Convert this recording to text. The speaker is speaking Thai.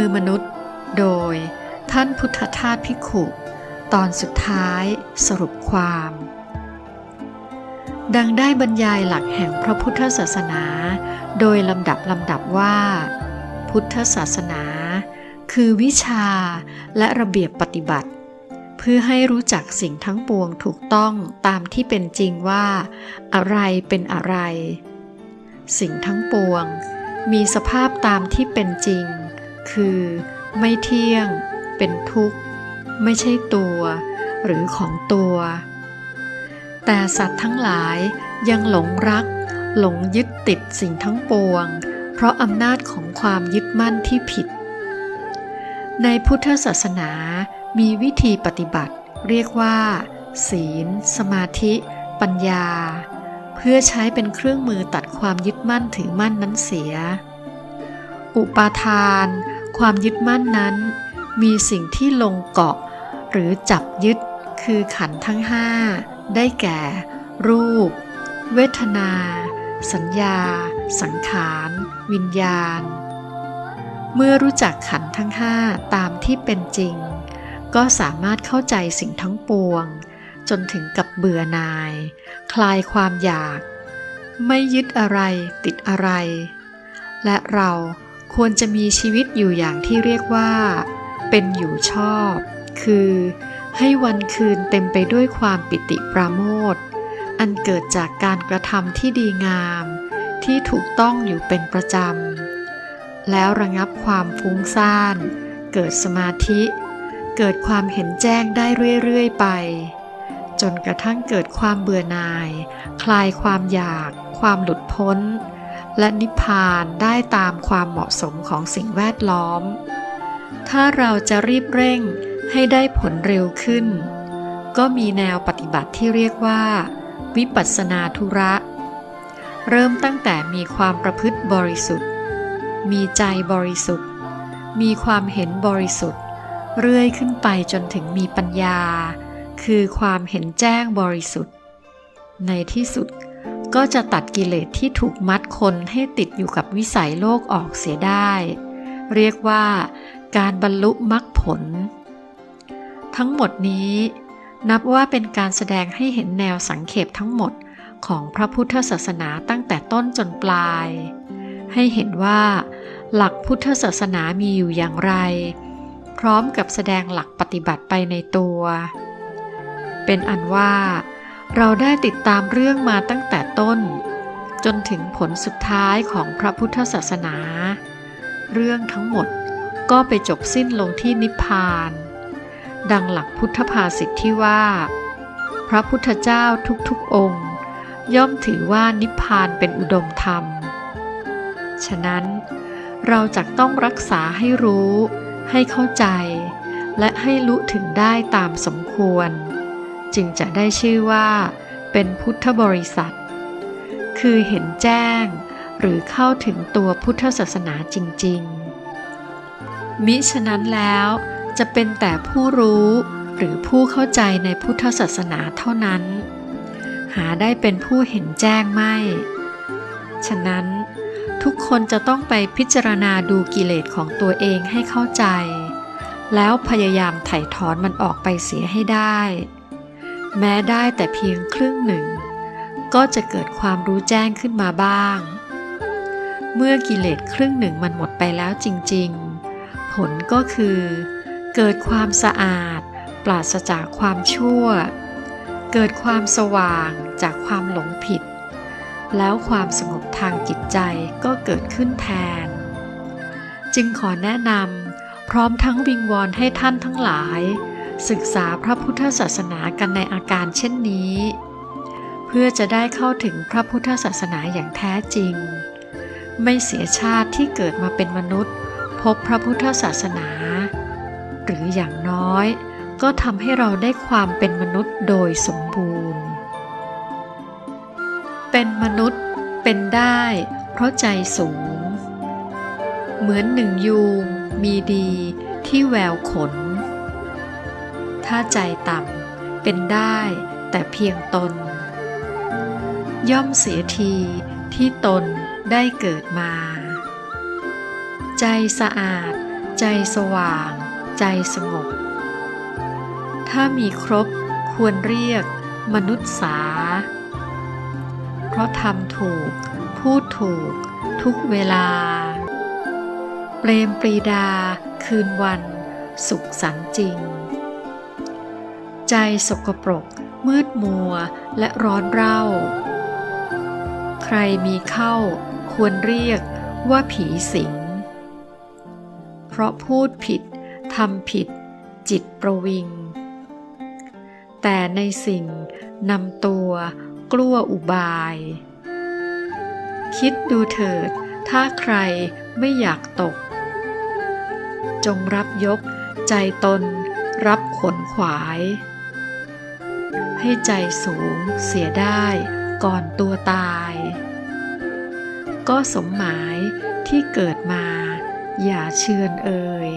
มือมนุษย์ โดยท่านพุทธทาสพิขุ ตอนสุดท้ายสรุปความ ดังได้บรรยายหลักแห่งพระพุทธศาสนา โดยลำดับลำดับว่า พุทธศาสนา คือวิชาและระเบียบปฏิบัติ เพื่อให้รู้จักสิ่งทั้งปวงถูกต้องตามที่เป็นจริงว่า อะไรเป็นอะไร สิ่งทั้งปวงมีสภาพตามที่เป็นจริง คือ ไม่เที่ยง เป็นทุกข์ ไม่ใช่ตัว หรือของตัว แต่สัตว์ทั้งหลายยังหลงรัก หลงยึดติดสิ่งทั้งปวง เพราะอำนาจของความยึดมั่นที่ผิด ในพุทธศาสนามีวิธีปฏิบัติ เรียกว่า ศีล สมาธิ ปัญญา เพื่อใช้เป็นเครื่องมือตัดความยึดมั่นถือมั่นนั้นเสียอุปาทาน ความยึดมั่นนั้น มีสิ่งที่ลงเกาะ หรือจับยึดคือขันทั้งห้าได้แก่ รูป เวทนา สัญญา สังขาร วิญญาณ เมื่อรู้จักขันทั้งห้าตามที่เป็นจริง ก็สามารถเข้าใจสิ่งทั้งปวง จนถึงกับเบื่อหน่าย คลายความอยาก ไม่ยึดอะไรติดอะไร และเรา ควรจะมีชีวิตอยู่อย่างที่เรียกว่า เป็นอยู่ชอบ คือให้วันคืนเต็มไปด้วยความปิติปราโมทอันเกิดจากการกระทำที่ดีงาม ที่ถูกต้องอยู่เป็นประจำ แล้วระงับความฟุ้งซ่าน เกิดสมาธิ เกิดความเห็นแจ้งได้เรื่อยๆไป จนกระทั่งเกิดความเบื่อหน่าย คลายความอยาก ความหลุดพ้น และนิพพานได้ตามความเหมาะสมของสิ่งแวดล้อม ถ้าเราจะรีบเร่งให้ได้ผลเร็วขึ้น ก็มีแนวปฏิบัติที่เรียกว่า วิปัสสนาธุระ เริ่มตั้งแต่มีความประพฤติบริสุทธิ์ มีใจบริสุทธิ์ มีความเห็นบริสุทธิ์ เรื่อยขึ้นไปจนถึงมีปัญญา คือความเห็นแจ้งบริสุทธิ์ ในที่สุด ก็จะตัดกิเลสที่ถูกมัดคนให้ติดอยู่กับวิสัยโลกออกเสียได้ เรียกว่าการบรรลุมรรคผล ทั้งหมดนี้นับว่าเป็นการแสดงให้เห็นแนวสังเขปทั้งหมดของพระพุทธศาสนาตั้งแต่ต้นจนปลาย ให้เห็นว่า หลักพุทธศาสนามีอยู่อย่างไร พร้อมกับแสดงหลักปฏิบัติไปในตัว เป็นอันว่า เราได้ติดตามเรื่องมาตั้งแต่ต้น จนถึงผลสุดท้ายของพระพุทธศาสนา เรื่องทั้งหมดก็ไปจบสิ้นลงที่นิพพาน ดังหลักพุทธภาษิตที่ว่า พระพุทธเจ้าทุกๆองค์ ย่อมถือว่านิพพานเป็นอุดมธรรม ฉะนั้น เราจะต้องรักษาให้รู้ ให้เข้าใจ และให้รู้ถึงได้ตามสมควร จึงจะได้ชื่อว่า เป็นพุทธบริษัท คือเห็นแจ้ง หรือเข้าถึงตัวพุทธศาสนาจริง ๆ มิฉะนั้นแล้วจะเป็นแต่ผู้รู้หรือผู้เข้าใจในพุทธศาสนาเท่านั้น หาได้เป็นผู้เห็นแจ้งไม่ ฉะนั้นทุกคนจะต้องไปพิจารณาดูกิเลสของตัวเองให้เข้าใจ แล้วพยายามไถ่ถอนมันออกไปเสียให้ได้ แม้ได้แต่เพียงครึ่งหนึ่ง ก็จะเกิดความรู้แจ้งขึ้นมาบ้าง เมื่อกิเลสครึ่งหนึ่งมันหมดไปแล้วจริง ๆ ผลก็คือ เกิดความสะอาด ปราศจากความชั่ว เกิดความสว่างจากความหลงผิด แล้วความสงบทางจิตใจก็เกิดขึ้นแทน จึงขอแนะนำพร้อมทั้งวิงวอนให้ท่านทั้งหลาย ศึกษาพระพุทธศาสนากันในอาการเช่นนี้ เพื่อจะได้เข้าถึงพระพุทธศาสนาอย่างแท้จริง ไม่เสียชาติที่เกิดมาเป็นมนุษย์ พบพระพุทธศาสนา หรืออย่างน้อย ก็ทำให้เราได้ความเป็นมนุษย์โดยสมบูรณ์ เป็นมนุษย์เป็นได้ เพราะใจสูง เหมือนหนึ่งยูงมีดีที่แววขน ถ้าใจต่ำเป็นได้แต่เพียงตน ย่อมเสียทีที่ตนได้เกิดมา ใจสะอาด ใจสว่าง ใจสงบ ถ้ามีครบควรเรียกมนุษย์สา เพราะทำถูก พูดถูก ทุกเวลา เปรมปรีดาคืนวัน สุขสันจริง ใจสกปรก มืดมัวและร้อนเร่า ใครมีเข้าควรเรียกว่าผีสิง เพราะพูดผิดทำผิด จิตประวิง แต่ในสิ่งนำตัวกลัวอุบาย คิดดูเถิดถ้าใครไม่อยากตก จงรับยกใจตนรับขนขวาย ให้ใจสูงเสียได้ก่อนตัวตาย ก็สมหมายที่เกิดมาอย่าเชือนเอ่ย